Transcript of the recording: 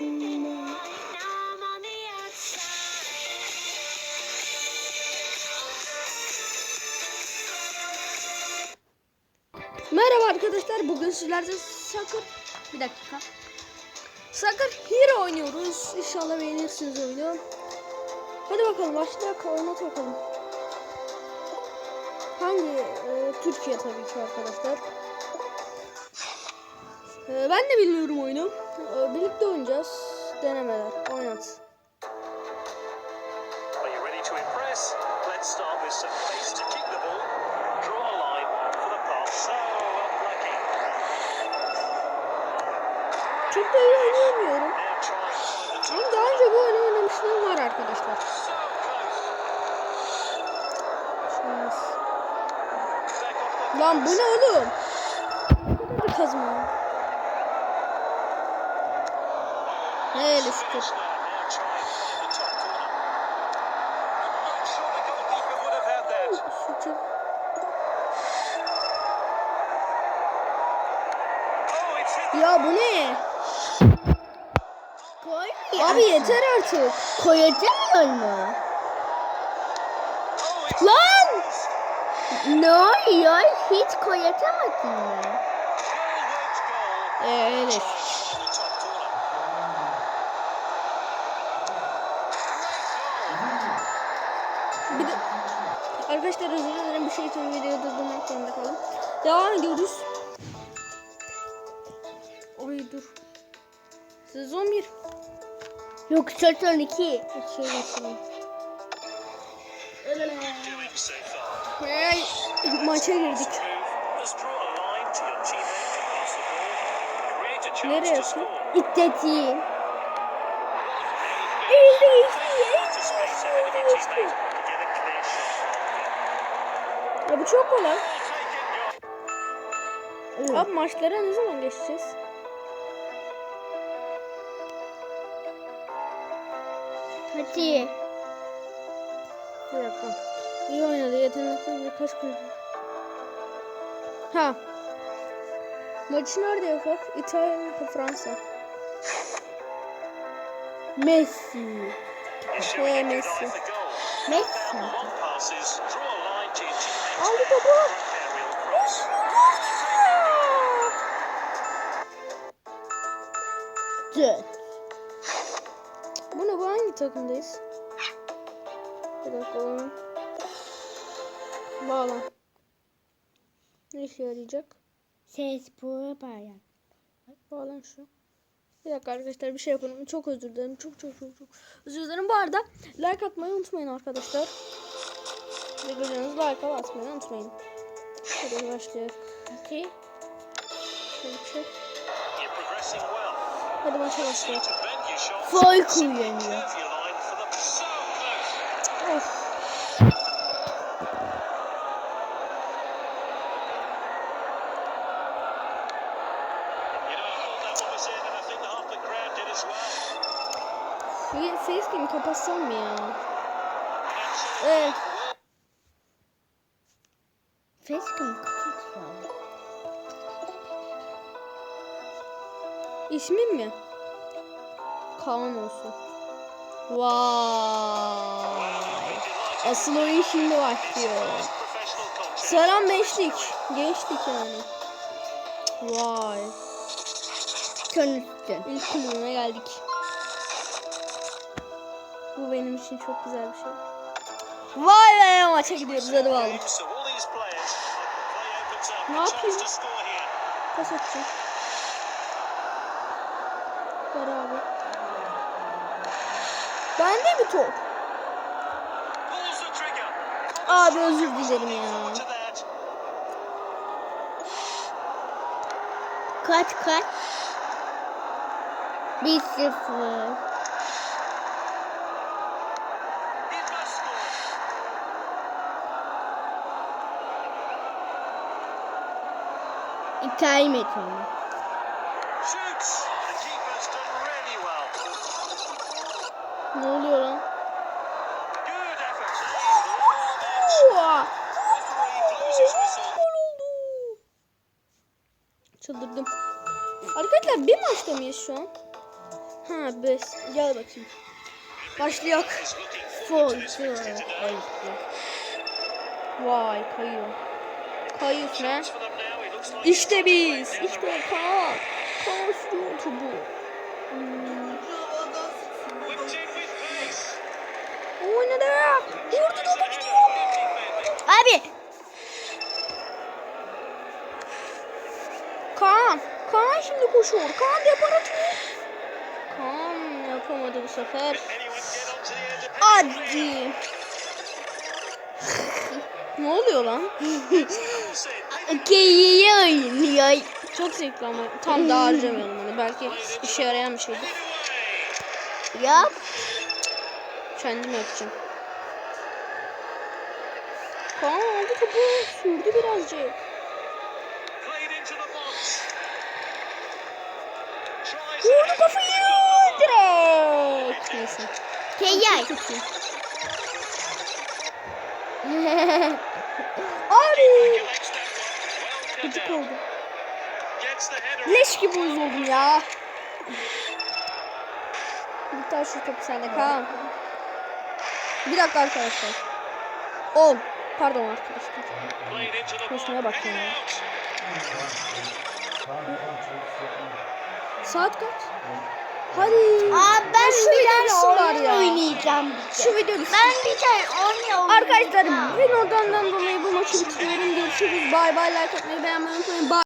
Merhaba arkadaşlar. Bugün sizlerle Sakır bir dakika. Sakır Hero oynuyoruz. İnşallah beğenirsiniz oyunu. Hadi bakalım başlayalım. Anlat bakalım. Hangi e, Türkiye tabii ki arkadaşlar. E, ben de bilmiyorum oyunu. E, birlikte oynayacağız. Denemeler. Oynat. Çok da iyi oynayamıyorum. Ama daha önce bu oyunu oynamışlığım var arkadaşlar. Lan bu ne oğlum? Ne kadar kazma? Oh, it's hit. Ya bu ne? Koy. Abi yeter artık. Koyacağım it's Lan! Ne oluyor? Hiç koyacamadın mı? Ee, öyle. Arkadaşlar özür dilerim bir şey için videoyu durdurmak zorunda kaldım. Devam ediyoruz. Oy dur. Sezon 1. Yok sezon 2. Şey geçelim. Hey, maça girdik. Move. Just draw a line to Ya bu çok kolay. İt. Abi maçlara ne zaman geçeceğiz? Hadi. Bir dakika. İyi oynadı. Yetenekli birkaç kulüp. Ha. Maçı nerede yapak? İtalya mı Fransa? Messi. Hey, Messi. Messi. Aldı topu. Dört. Bu ne? Bu hangi takımdayız? Bir dakika oğlum. Bağlan. Ne işe yarayacak? Ses bu bayan. Bağlan şu. Bir dakika arkadaşlar bir şey yapalım. Çok özür dilerim. Çok çok çok çok özür dilerim. Bu arada like atmayı unutmayın arkadaşlar. Videolarınızı like atmayı unutmayın. Hadi başlayalım. Hadi. Şöyle çek. Hadi maça shots. Foy kullanıyor. Of. Facecam kapatsam mı ya? Evet. Facecam kapatıyor. İsmin mi? Kaan olsun. Vay. Asıl oyun şimdi başlıyor. Selam beşlik. Geçtik yani. Vay. Konuştun. İlk kulübüme geldik. Bu benim için çok güzel bir şey. Vay be maça gidiyoruz hadi bakalım. Ne yapayım? Pas atacağım. Ver abi. Bende mi top? Abi özür dilerim ya. Kaç kaç? Bir sıfır. Referee blows his whistle. Gol oldu. Çıldırdım. Arkadaşlar bir maçta mıyız şu an? Ha bes. Gel bakayım. Başlıyor. Futbol. Vay kayıyor. Kayıyor ne? İşte biz. İşte Kaan. Kaan sürüyor topu. Hmm. Oynadı. Vurdu ahead gidiyor. Abi. Kaan. Kaan şimdi koşuyor. Kaan depar atıyor. Kaan yapamadı bu sefer. Hadi. Ne oluyor lan? Geyiği oynuyor. Çok zevkli ama tam da harcamayalım onu. Belki işe yarayan bir şeydir. Yap. Kendim yapacağım. Kaan aldı topu. Sürdü birazcık. Vurdu kafayı. Direkt. Neyse. Teyay. Abi. Gıcık oldu. Leş gibi uyuz oldum ya. Bir tane şu topu sende Kaan. Bir dakika arkadaşlar. 10. Pardon arkadaşlar. Koşmaya ball. bak ya. Saat kaç? Hadi. Aa ben şu bir videosu var oyun ya. oynayacağım. Şu videosu. Ben bir tane oynayacağım. ben oradan dolayı bu maçı bitiriyorum. Görüşürüz. Bay bay like atmayı beğenmeyi unutmayın. Bye.